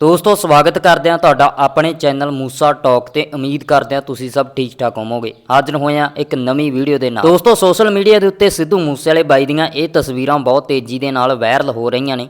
ਦੋਸਤੋ, ਸਵਾਗਤ ਕਰਦੇ ਹਾਂ ਤੁਹਾਡਾ ਆਪਣੇ ਚੈਨਲ ਮੂਸਾ ਟਾਕ ਤੇ ਉਮੀਦ ਕਰਦੇ ਹਾਂ ਤੁਸੀਂ ਸਭ ਠੀਕ ਠਾਕ ਹੋਵੋਗੇ। ਹਾਜ਼ਰ ਹੋਏ ਹਾਂ ਇੱਕ ਨਵੀਂ ਵੀਡੀਓ ਦੇ ਨਾਲ। ਦੋਸਤੋ, ਸੋਸ਼ਲ ਮੀਡੀਆ ਦੇ ਉੱਤੇ ਸਿੱਧੂ ਮੂਸੇਵਾਲੇ ਬਾਈ ਦੀਆਂ ਇਹ ਤਸਵੀਰਾਂ ਬਹੁਤ ਤੇਜ਼ੀ ਦੇ ਨਾਲ ਵਾਇਰਲ ਹੋ ਰਹੀਆਂ ਨੇ,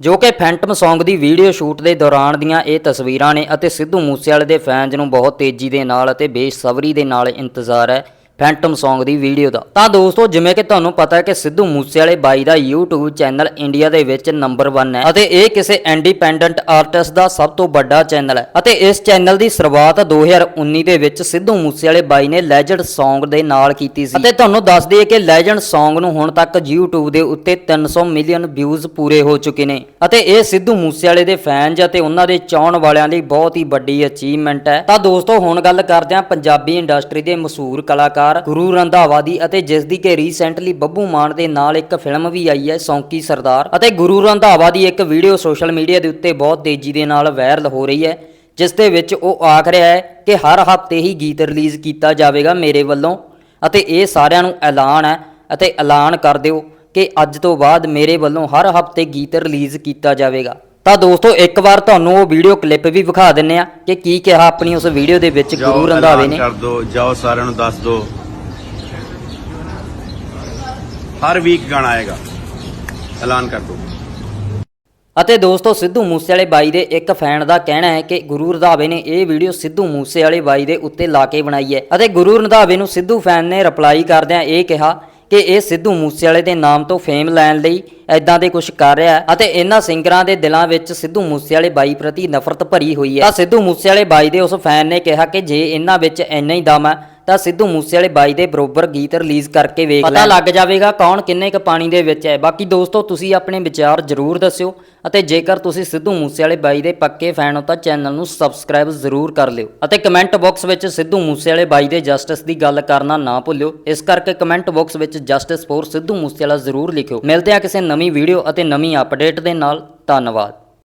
ਜੋ ਕਿ ਫੈਂਟਮ Song ਦੀ ਵੀਡੀਓ ਸ਼ੂਟ ਦੇ ਦੌਰਾਨ ਦੀਆਂ ਇਹ ਤਸਵੀਰਾਂ ਨੇ ਅਤੇ ਸਿੱਧੂ ਮੂਸੇਵਾਲੇ ਦੇ ਫੈਨਜ਼ ਨੂੰ ਬਹੁਤ ਤੇਜ਼ੀ ਦੇ ਨਾਲ ਅਤੇ ਬੇਸਬਰੀ ਦੇ ਨਾਲ ਇੰਤਜ਼ਾਰ ਹੈ। ਫੈਂਟਮ Song ਦੀ ਵੀਡੀਓ ਦਾ। ਤਾਂ ਦੋਸਤੋ, ਜਿਵੇਂ ਕਿ ਤੁਹਾਨੂੰ ਪਤਾ ਹੈ ਕਿ ਸਿੱਧੂ ਮੂਸੇਵਾਲੇ ਬਾਈ ਦਾ YouTube ਚੈਨਲ ਇੰਡੀਆ ਦੇ ਵਿੱਚ ਨੰਬਰ 1 ਹੈ ਅਤੇ ਇਹ ਕਿਸੇ ਇੰਡੀਪੈਂਡੈਂਟ ਆਰਟਿਸਟ ਦਾ ਸਭ ਤੋਂ ਵੱਡਾ ਚੈਨਲ ਹੈ ਅਤੇ ਇਸ ਚੈਨਲ ਦੀ ਸ਼ੁਰੂਆਤ 2019 ਦੇ ਵਿੱਚ ਸਿੱਧੂ ਮੂਸੇਵਾਲੇ ਬਾਈ ਨੇ ਲੈਜੈਂਡ Song ਦੇ ਨਾਲ ਕੀਤੀ ਸੀ। ਅਤੇ ਤੁਹਾਨੂੰ ਦੱਸ ਦਈਏ ਕਿ ਲੈਜੈਂਡ Song ਨੂੰ ਹੁਣ ਤੱਕ YouTube ਦੇ ਉੱਤੇ 300 ਮਿਲੀਅਨ ਵਿਊਜ਼ ਪੂਰੇ ਹੋ ਚੁੱਕੇ ਨੇ ਅਤੇ ਇਹ ਸਿੱਧੂ ਮੂਸੇਵਾਲੇ ਦੇ ਫੈਨਸ ਅਤੇ ਉਹਨਾਂ ਦੇ ਚਾਹਣ ਵਾਲਿਆਂ ਲਈ ਬਹੁਤ ਹੀ ਵੱਡੀ ਅਚੀਵਮੈਂਟ ਹੈ। ਤਾਂ ਦੋਸਤੋ, ਹੁਣ ਗੱਲ ਕਰਦੇ ਹਾਂ ਪੰਜਾਬੀ ਇੰਡਸਟਰੀ ਦੇ ਮਸ਼ਹੂਰ ਕਲਾਕਾਰ ਗੁਰੂ ਰੰਧਾਵਾ ਦੀ ਅਤੇ ਜਿਸ ਦੀ ਕਿ ਰੀਸੈਂਟਲੀ ਬੱਬੂ ਮਾਨ ਦੇ ਨਾਲ ਇੱਕ ਫਿਲਮ ਵੀ ਆਈ ਹੈ, ਸੌਂਕੀ ਸਰਦਾਰ। ਅਤੇ ਗੁਰੂ ਰੰਧਾਵਾ ਦੀ ਇੱਕ ਵੀਡੀਓ ਸੋਸ਼ਲ ਮੀਡੀਆ ਦੇ ਉੱਤੇ ਬਹੁਤ ਤੇਜ਼ੀ ਦੇ ਨਾਲ ਵਾਇਰਲ ਹੋ ਰਹੀ ਹੈ, ਜਿਸ ਦੇ ਵਿੱਚ ਉਹ ਆਖ ਰਿਹਾ ਹੈ ਕਿ ਹਰ ਹਫ਼ਤੇ ਹੀ ਗੀਤ ਰਿਲੀਜ਼ ਕੀਤਾ ਜਾਵੇਗਾ ਮੇਰੇ ਵੱਲੋਂ ਅਤੇ ਇਹ ਸਾਰਿਆਂ ਨੂੰ ਐਲਾਨ ਹੈ ਅਤੇ ਐਲਾਨ ਕਰ ਦਿਓ ਕਿ ਅੱਜ ਤੋਂ ਬਾਅਦ ਮੇਰੇ ਵੱਲੋਂ ਹਰ ਹਫ਼ਤੇ ਗੀਤ ਰਿਲੀਜ਼ ਕੀਤਾ ਜਾਵੇਗਾ। ਤਾਂ ਦੋਸਤੋ ਇੱਕ ਵਾਰ ਤੁਹਾਨੂੰ ਉਹ ਵੀਡੀਓ ਕਲਿੱਪ ਵੀ ਵਿਖਾ ਦਿੰਨੇ ਆ ਕਿ ਕੀ ਕਿਹਾ ਆਪਣੀ ਉਸ ਵੀਡੀਓ ਦੇ ਵਿੱਚ ਗੁਰੂ ਰੰਧਾਵੇ ਨੇ। ਕਰ ਦੋ ਜਾਓ ਸਾਰਿਆਂ ਨੂੰ ਦੱਸ ਦੋ। ਹਰ ਵੀਕ ਗਾਣਾ ਆਏਗਾ। ਐਲਾਨ ਕਰ ਦੋ। ਅਤੇ ਦੋਸਤੋ ਸਿੱਧੂ ਮੂਸੇਵਾਲੇ ਬਾਈ ਦੇ ਇੱਕ ਫੈਨ ਦਾ ਕਹਿਣਾ ਹੈ ਕਿ ਗੁਰੂ ਰੰਧਾਵੇ ਨੇ ਇਹ ਵੀਡੀਓ ਸਿੱਧੂ ਮੂਸੇਵਾਲੇ ਬਾਈ ਦੇ ਉੱਤੇ ਲਾ ਕੇ ਬਣਾਈ ਹੈ। ਅਤੇ ਗੁਰੂ ਰੰਧਾਵੇ ਨੂੰ ਸਿੱਧੂ ਫੈਨ ਨੇ ਰਿਪਲਾਈ ਕਰਦਿਆਂ ਇਹ ਕਿਹਾ ਕਿ ਇਹ ਸਿੱਧੂ ਮੂਸੇਵਾਲੇ ਦੇ ਨਾਮ ਤੋਂ ਫੇਮ ਲੈਣ ਲਈ ਐਦਾਂ ਦੇ ਕੁਝ ਕਰ ਰਿਹਾ ਅਤੇ ਇਹਨਾਂ ਸਿੰਗਰਾਂ ਦੇ ਦਿਲਾਂ ਵਿੱਚ ਸਿੱਧੂ ਮੂਸੇਵਾਲੇ ਬਾਈ ਪ੍ਰਤੀ ਨਫ਼ਰਤ ਭਰੀ ਹੋਈ ਹੈ। ਤਾਂ ਸਿੱਧੂ ਮੂਸੇਵਾਲੇ ਬਾਈ ਦੇ ਉਸ ਫੈਨ ਨੇ ਕਿਹਾ ਕਿ ਜੇ ਇਹਨਾਂ ਵਿੱਚ ਇੰਨਾ ਹੀ ਦਮ ਹੈ ਤਾਂ ਸਿੱਧੂ ਮੂਸੇਵਾਲੇ ਬਾਈ ਦੇ ਬਰੋਬਰ ਗੀਤ ਰਿਲੀਜ਼ ਕਰਕੇ ਵੇਖ ਪਤਾ ਲੱਗ ਜਾਵੇਗਾ ਕੌਣ ਕਿੰਨੇ ਕ ਪਾਣੀ ਦੇ ਵਿੱਚ ਹੈ। ਬਾਕੀ ਦੋਸਤੋ ਤੁਸੀਂ ਆਪਣੇ ਵਿਚਾਰ ਜ਼ਰੂਰ ਦੱਸਿਓ ਅਤੇ ਜੇਕਰ ਤੁਸੀਂ ਸਿੱਧੂ ਮੂਸੇਵਾਲੇ ਬਾਈ ਦੇ ਪੱਕੇ ਫੈਨ ਹੋ ਤਾਂ ਚੈਨਲ ਨੂੰ ਸਬਸਕ੍ਰਾਈਬ ਜ਼ਰੂਰ ਕਰ ਲਿਓ ਅਤੇ ਕਮੈਂਟ ਬਾਕਸ ਵਿੱਚ ਸਿੱਧੂ ਮੂਸੇਵਾਲੇ ਬਾਈ ਦੇ ਜਸਟਿਸ ਦੀ ਗੱਲ ਕਰਨਾ ਨਾ ਭੁੱਲਿਓ। ਇਸ ਕਰਕੇ ਕਮੈਂਟ ਬਾਕਸ ਵਿੱਚ ਜਸਟਿਸ ਫੋਰ ਸਿੱਧੂ ਮੂਸੇਵਾਲਾ ਜ਼ਰੂਰ ਲਿਖਿਓ। ਮਿਲਦੇ ਹਾਂ ਕਿਸੇ ਨਵੀਂ ਵੀਡੀਓ ਅਤੇ ਨਵੀਂ ਅਪਡੇਟ ਦੇ ਨਾਲ। ਧੰਨਵਾਦ।